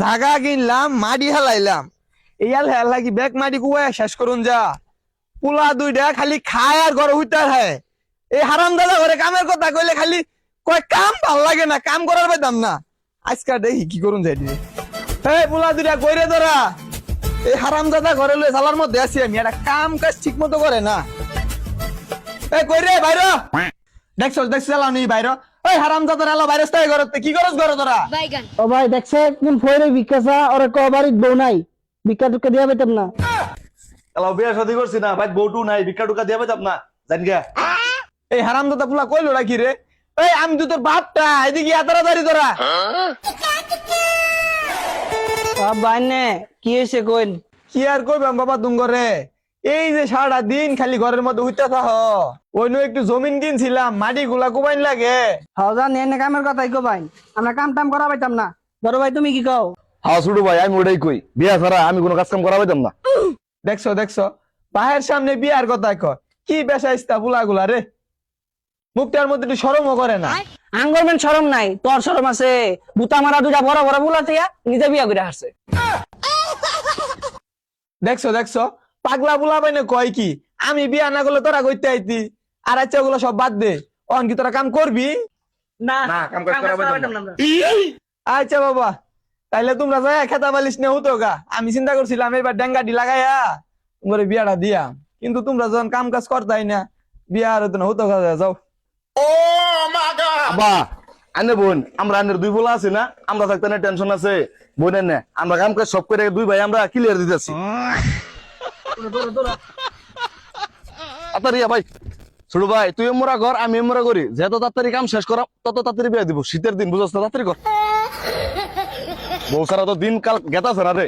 জাগা কিনলাম মাটি হেলাইলাম। ইয়াল হেলা কি ব্যাগ মাটি কুয়া শেষ করুন যা। পোলা দুইটা খালি খায় আর ঘরে হইতার হ্যাঁ এই হারাম দাদা ঘরে কামের কথা কইলে খালি কয় কাম ভালো লাগে না কাম করার পাইতাম না। আজকাল দেখি কি করুন যাই দিয়ে এই পোলা দুইটা কইরে ধরা এই হারাম দাদা ঘরে লয়ে সালার মধ্যে আছি আমি একটা কাম কাজ ঠিক মতো করে না। এই কই রে বাইর দেখছ দেখছ চালাও নি বাইর ওই হারাম দাদা এলো বাইরে স্থায়ী ঘরতে। কি করস ঘর তোরা? ও ভাই দেখছে কোন ফয়রে ওরে ক বউ নাই। টুকা দিয়া পেতাম না। এলাও বিয়া শাদি করছি না ভাই বউটু নাই টুকা দিয়ে পেতাম না। জানি গা এই হারাম দাদা পুলা কইলো রাখি রে? এই আমি তো তোর বাপটা এদিকে আতারাদারি তোরা। ভাই নে কি হয়েছে কইন? কি আর কইবাম বাবা তুঙ্গরে? এই যে সারাটা দিন খালি ঘরের মধ্যে উঠতে থাহ ওই নু একটু জমিন কিনছিলাম মাটি গুলা কুবাইন লাগে। হাওজা নিয়ে নে কামের কথাই কো ভাই আমরা কাম টাম করা পাইতাম না। বড় ভাই তুমি কি কও? হ্যাঁ ছোট ভাই আমি ওটাই কই। বিয়া ছাড়া আমি কোনো কাজ কাম করা পেতাম না। দেখছ দেখছ? বাহের সামনে বিয়ার কথা কয়। কি বেসাইস্তা পুলা গুলা রে। মুখটার মধ্যে একটু সরমও করে না। আঙ্গরমেন্ট শরম নাই তোর শরম আছে। বুতা মারা দুটা বড় বড় বুলা দিয়া নিজে বিয়া করে হাসছে দেখছ দেখছ? পাগলা বুলা বাইনে কয় কি? আমি বিয়া না করলে তোরা কইতে আইতি। আর আচ্ছা ওগুলো সব বাদ দে। অন কি তোরা কাম করবি? না না, কাম না। আচ্ছা বাবা তাইলে তোমরা যাই খেতা বালিশ নে হতো গা। আমি চিন্তা করছিলাম এবার ডেঙ্গাটি লাগাইয়া তোমার বিয়াটা দিয়া। কিন্তু তোমরা যখন কাম কাজ করতাই না বিয়া আর হতো না হতো গা যাও। আবা আনে বোন আমরা আনের দুই বলা আছে না আমরা থাকতে না টেনশন আছে। বোনের না আমরা কাম কাজ সব করে দুই ভাই আমরা ক্লিয়ার দিতেছি। তাড়াতাড়ি আ ভাই ছোট ভাই তুই মোরা ঘর আমি মোরা করি যত তাড়াতাড়ি কাম শেষ করা তত তাড়াতাড়ি বিয়ে দিব। শীতের দিন বুঝছ না তাড়াতাড়ি কর বউ সারা তো দিন কাল গেতাছে না রে।